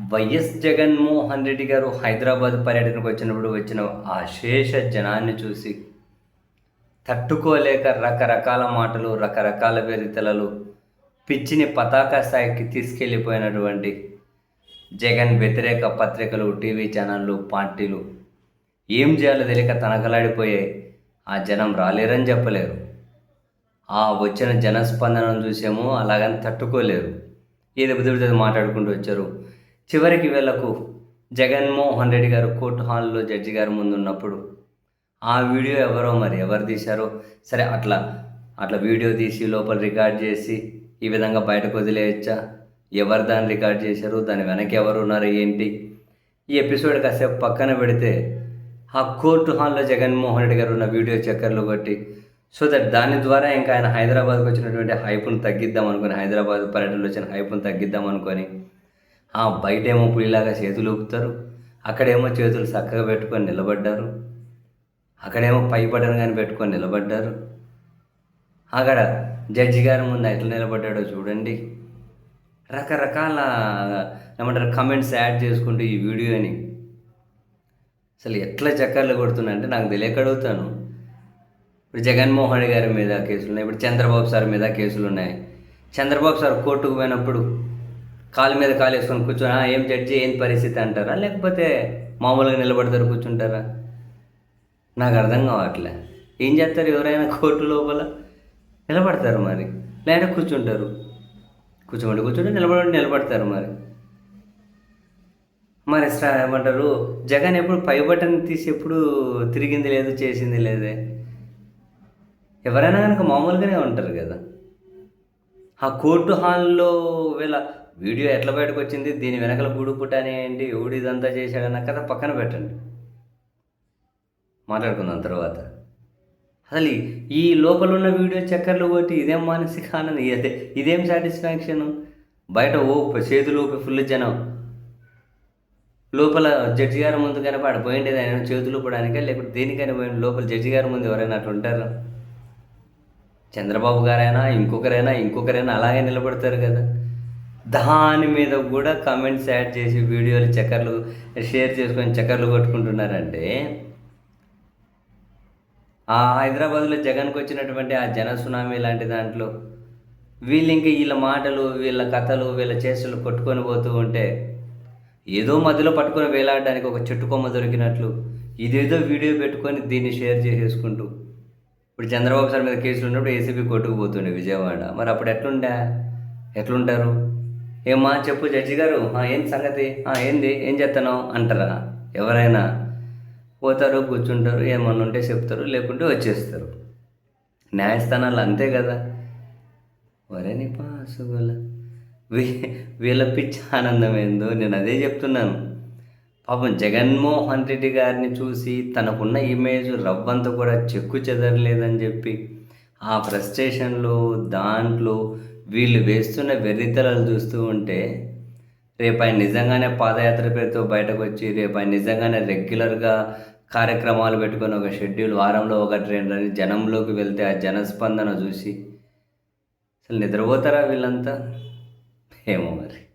YS Jaganmohan Reddy గారు హైదరాబాద్ పర్యటనకు వచ్చినప్పుడు వచ్చిన ఆ శేష జనాన్ని చూసి తట్టుకోలేక రకరకాల మాటలు రకరకాల వెరితలలు పిచ్చిని పతాక స్థాయికి తీసుకెళ్ళిపోయినటువంటి జగన్ వ్యతిరేక పత్రికలు టీవీ ఛానళ్ళు పార్టీలు ఏం చేయాలో తెలియక తనకలాడిపోయాయి. ఆ జనం రాలేరని చెప్పలేరు. ఆ వచ్చిన జనస్పందనను చూసేమో అలాగని తట్టుకోలేరు. ఏది బుద్ధి మాట్లాడుకుంటూ వచ్చారు. చివరికి వీళ్ళకు. జగన్మోహన్ రెడ్డి గారు కోర్టు హాల్లో జడ్జి గారి ముందు ఉన్నప్పుడు ఆ వీడియో ఎవరో మరి ఎవరు తీశారో? సరే అట్లా అట్లా వీడియో తీసి లోపల రికార్డ్ చేసి ఈ విధంగా బయటకు వదిలేయచ్చా? ఎవరు దాన్ని రికార్డ్ చేశారు? దాని వెనక ఎవరు ఉన్నారు? ఏంటి? ఈ ఎపిసోడ్ కాసేపు పక్కన పెడితే ఆ కోర్టు హాల్లో జగన్మోహన్ రెడ్డి గారు ఉన్న వీడియో చక్కర్లు కొట్టి సో దట్ దాని ద్వారా ఇంకా ఆయన హైదరాబాద్కి వచ్చినటువంటి హైపును తగ్గిద్దాం అనుకుని హైదరాబాద్ పర్యటనలో వచ్చిన హైపును తగ్గిద్దాం అనుకొని బయటేమో పులిలాగా చేతులు ఊపుతారు. అక్కడేమో చేతులు చక్కగా పెట్టుకొని నిలబడ్డారు. అక్కడేమో పై బటన్ కానీ పెట్టుకొని నిలబడ్డారు. అక్కడ జడ్జి గారి ముందు ఎట్లా నిలబడ్డాడో చూడండి. రకరకాల ఏమంటారు కమెంట్స్ యాడ్ చేసుకుంటూ ఈ వీడియోని. అసలు ఎట్లా చక్కర్లు కొడుతున్నా అంటే నాకు తెలియక అడుగుతాను. ఇప్పుడు జగన్మోహన్ గారి మీద కేసులు ఉన్నాయి ఇప్పుడు చంద్రబాబు సార్ మీద కేసులు ఉన్నాయి చంద్రబాబు సార్ కోర్టుకు పోయినప్పుడు కాలు మీద కాలు వేసుకొని కూర్చొని ఏం జడ్జి ఏం పరిస్థితి అంటారా? లేకపోతే మామూలుగా నిలబడతారు కూర్చుంటారా? నాకు అర్థం కావట్లే. ఏం చేస్తారు ఎవరైనా కోర్టు లోపల? నిలబడతారు మరి. లేదంటే కూర్చుంటారు. కూర్చోమంటే కూర్చుంటే నిలబడి నిలబడతారు మరి. మరి స్టా ఏమంటారు? జగన్ ఎప్పుడు పై బటన్ తీసి ఎప్పుడు తిరిగింది లేదు చేసింది లేదే? ఎవరైనా కనుక మామూలుగానే ఉంటారు కదా. ఆ కోర్టు హాల్లో వీళ్ళ వీడియో ఎట్లా బయటకు వచ్చింది? దీని వెనకల గూడు పుట్టానేయండి ఎవడు ఇదంతా చేశాడన్న కథ పక్కన పెట్టండి. మాట్లాడుకుందాం తర్వాత. అసలు ఈ- లోపల ఉన్న వీడియో చక్కర్లు కొట్టి ఇదేం మానసిక ఆనందం? ఇదే ఇదేం సాటిస్ఫాక్షన్? బయట ఓ చేతులు ఊపి ఫుల్ జనం. లోపల జడ్జి గారి ముందు కనుక పోయిండేది ఆయన చేతులు ఊపడానికే? లేకపోతే దేనికైనా పోయింది లోపల జడ్జి గారి ముందు ఎవరైనా అట్లా ఉంటారు? చంద్రబాబు గారైనా ఇంకొకరైనా ఇంకొకరైనా అలాగే నిలబడతారు కదా. దాని మీద కూడా కమెంట్స్ యాడ్ చేసి వీడియోలు చక్కర్లు షేర్ చేసుకొని చక్కర్లు కొట్టుకుంటున్నారంటే ఆ హైదరాబాద్లో జగన్కి వచ్చినటువంటి ఆ జన సునామీ లాంటి దాంట్లో వీళ్ళు ఇంకా వీళ్ళ మాటలు వీళ్ళ కథలు వీళ్ళ చేష్టలు కొట్టుకొని పోతూ ఉంటే ఏదో మధ్యలో పట్టుకొని వేలాడడానికి ఒక చెట్టు కొమ్మ దొరికినట్లు ఇదేదో వీడియో పెట్టుకొని దీన్ని షేర్ చేసేసుకుంటూ ఇప్పుడు చంద్రబాబు సార్ మీద కేసులు ఉన్నప్పుడు ఏసీబీ కొట్టుకుపోతుండే విజయవాడ. మరి అప్పుడు ఎట్లుండే? ఎట్లుంటారు? ఏమా చెప్పు జడ్జి గారు. "ఆ, సంగతి? ఏంది? ఏం చేస్తున్నావు అంటారా? ఎవరైనా పోతారు కూర్చుంటారు ఏమన్నా ఉంటే చెప్తారు లేకుంటే వచ్చేస్తారు. న్యాయస్థానాలు అంతే కదా. వరని పాసుగల వీ వీళ్ళ పిచ్చి ఆనందం ఏందో నేను అదే చెప్తున్నాను. పాపం జగన్మోహన్ రెడ్డి గారిని చూసి తనకున్న ఇమేజ్ రవ్వంతా కూడా చెక్కు చెదరలేదని చెప్పి ఆ ఫ్రస్ట్రేషన్లో దాంట్లో వీళ్ళు వేస్తున్న వెర్రితలలు చూస్తూ ఉంటే రేపు ఆయన నిజంగానే పాదయాత్ర పేరుతో బయటకు వచ్చి రేపు ఆయన నిజంగానే రెగ్యులర్గా కార్యక్రమాలు పెట్టుకొని ఒక షెడ్యూల్ వారంలో ఒకటి రెండు అని జనంలోకి వెళ్తే ఆ జనస్పందన చూసి అసలు నిద్రపోతారా వీళ్ళంతా? ఏమో మరి.